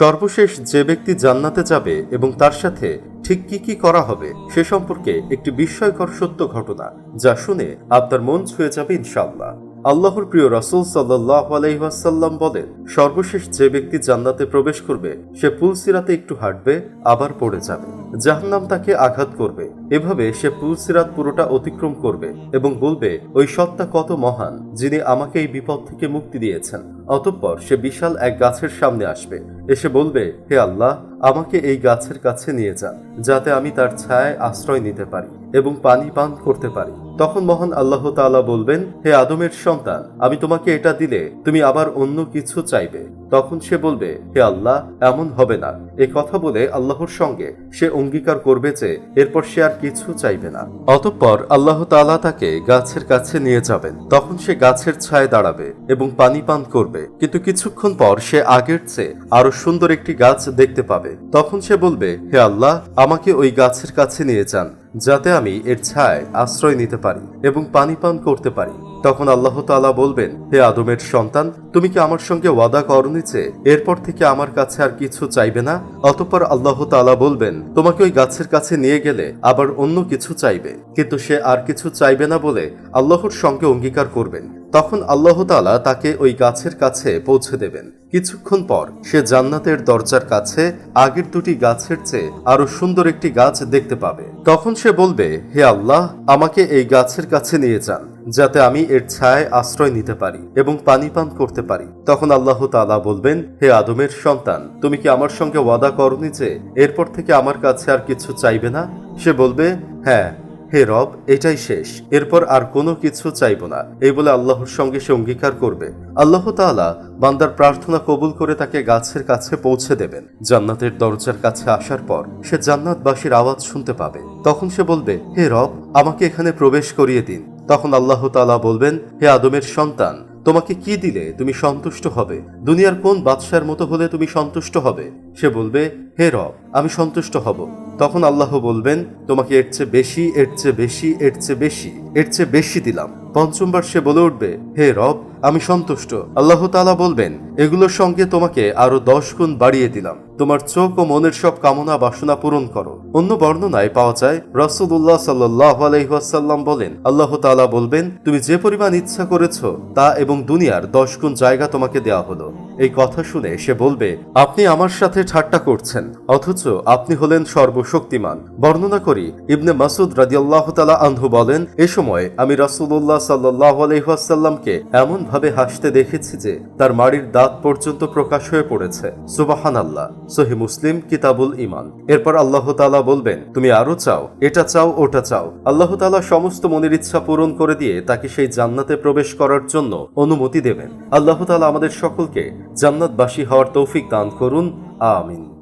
সর্বশেষ যে ব্যক্তি জান্নাতে যাবে এবং তার সাথে ঠিক কি কি করা হবে, সে সম্পর্কে একটি বিস্ময়কর সত্য ঘটনা, যা শুনে আপনার মন ছুঁয়ে যাবে ইনশাআল্লাহ। আল্লাহর প্রিয় রাসূল সাল্লাহ আলাইহাসাল্লাম বলেন, সর্বশেষ যে ব্যক্তি জান্নাতে প্রবেশ করবে, সে পুলসিরাতে একটু হাঁটবে, আবার পড়ে যাবে। জাহান্নাম তাকে আঘাত করবে। এভাবে সে পুলসিরাত পুরোটা অতিক্রম করবে এবং বলবে, ওই সত্তা কত মহান, যিনি আমাকে এই বিপদ থেকে মুক্তি দিয়েছেন। অতঃপর সে বিশাল এক গাছের সামনে আসবে। এসে বলবে, হে আল্লাহ, আমাকে এই গাছের কাছে নিয়ে যান, যাতে আমি তার ছায়ায় আশ্রয় নিতে পারি এবং পানি পান করতে পারি। তখন মহান আল্লাহ তালা বলবেন, হে আদমের সন্তান, আমি তোমাকে এটা দিলে তুমি আবার অন্য কিছু চাইবে। তখন সে বলবে, হে আল্লাহ, এমন হবে না। এ কথা বলে আল্লাহর সঙ্গে সে অঙ্গীকার করবে যে এরপর সে আর কিছু চাইবে না। অতঃপর আল্লাহ তাআলা তাকে গাছের কাছে নিয়ে যাবেন। তখন সে গাছের ছায় দাঁড়াবে এবং পানি পান করবে। কিন্তু কিছুক্ষণ পর সে আগের চেয়ে আরও সুন্দর একটি গাছ দেখতে পাবে। তখন সে বলবে, হে আল্লাহ, আমাকে ওই গাছের কাছে নিয়ে যান, যাতে আমি এর ছায় আশ্রয় নিতে পারি এবং পানি পান করতে পারি। তখন আল্লাহ তাআলা বলবেন, হে আদমের সন্তান, তুমি কি আমার সঙ্গে ওয়াদা করনি যে এরপর থেকে আমার কাছে আর কিছু চাইবে না? অতঃপর আল্লাহ তাআলা বলবেন, তোমাকে ওই গাছের কাছে নিয়ে গেলে আবার অন্য কিছু চাইবে। কিন্তু সে আর কিছু চাইবে না বলে আল্লাহর সঙ্গে অঙ্গীকার করবেন। তখন আল্লাহ তাআলা তাকে ওই গাছের কাছে পৌঁছে দেবেন। কিছুক্ষণ পর সে জান্নাতের দরজার কাছে আগের দুটি গাছের চেয়ে আরও সুন্দর একটি গাছ দেখতে পাবে। তখন সে বলবে, হে আল্লাহ, আমাকে এই গাছের কাছে নিয়ে যান। যাতে আমি এর ছায় আশ্রয় নিতে পারি এবং পানি পান করতে পারি। তখন আল্লাহ তাআলা বলবেন, হে আদমের সন্তান, তুমি কি আমার সঙ্গে ওয়াদা করনি যে এরপর থেকে আমার কাছে আর কিছু চাইবে না? সে বলবে হ্যাঁ হে রব, এটাই শেষ। এরপর আর কোনো কিছু চাইব না। এই বলে আল্লাহর সঙ্গে সে অঙ্গীকার করবে। আল্লাহ তাআলা বান্দার প্রার্থনা কবুল করে তাকে গাছের কাছে পৌঁছে দেবেন। জান্নাতের দরজার কাছে আসার পর সে জান্নাতবাসীর আওয়াজ শুনতে পাবে। তখন সে বলবে, হে রব, আমাকে এখানে প্রবেশ করিয়ে দিন। তখন আল্লাহ তালা বলবেন, হে আদমের সন্তান, তোমাকে কি দিলে তুমি সন্তুষ্ট হবে? দুনিয়ার কোন বাদশার মতো হলে তুমি সন্তুষ্ট হবে? সে বলবে, হে রব, আমি সন্তুষ্ট হব। তখন আল্লাহ বলবেন, তোমাকে এর চেয়ে বেশি, এর চেয়ে বেশি, এর চেয়ে বেশি, এর চেয়ে বেশি দিলাম। পঞ্চমবার সে বলে উঠবে, হে রব আমি সন্তুষ্ট। আল্লাহ তাআলা বলবেন, এগুলোর সঙ্গে তোমাকে আরও দশ গুণ বাড়িয়ে দিলাম। তোমার চোখ ও মনের সব কামনা বাসনা পূরণ করো। অন্য বর্ণনায় পাওয়া যায় রসুল্লাহ সাল্লাহ আলহাসাল্লাম বলেন, আল্লাহ তাআলা বলবেন, তুমি যে পরিমাণ ইচ্ছা করেছ, তা এবং দুনিয়ার দশ গুণ জায়গা তোমাকে দেওয়া হলো। এই কথা শুনে সে বলবে, আপনি আমার সাথে ঠাট্টা করছেন, অথচ আপনি হলেন সর্বশক্তিমান। বর্ণনা করি, ইবনে মাসুদ রাদিয়াল্লাহ তালা আনহু বলেন, এ সময় আমি রাসূলুল্লাহ সাল্লাহ আলহাসাল্লামকে এমন ভাবে হাসতে দেখেছি যে তার মাড়ির দাঁত পর্যন্ত প্রকাশ হয়ে পড়েছে। সুবাহান আল্লাহ সহি মুসলিম, কিতাবুল ইমান এরপর আল্লাহ তাআলা বলবেন, তুমি আরও চাও, এটা চাও, ওটা চাও। আল্লাহ তাআলা সমস্ত মনের ইচ্ছা পূরণ করে দিয়ে তাকে সেই জান্নাতে প্রবেশ করার জন্য অনুমতি দেবেন। আল্লাহ তালা আমাদের সকলকে জান্নাতবাসী হওয়ার তৌফিক দান করুন। আমিন।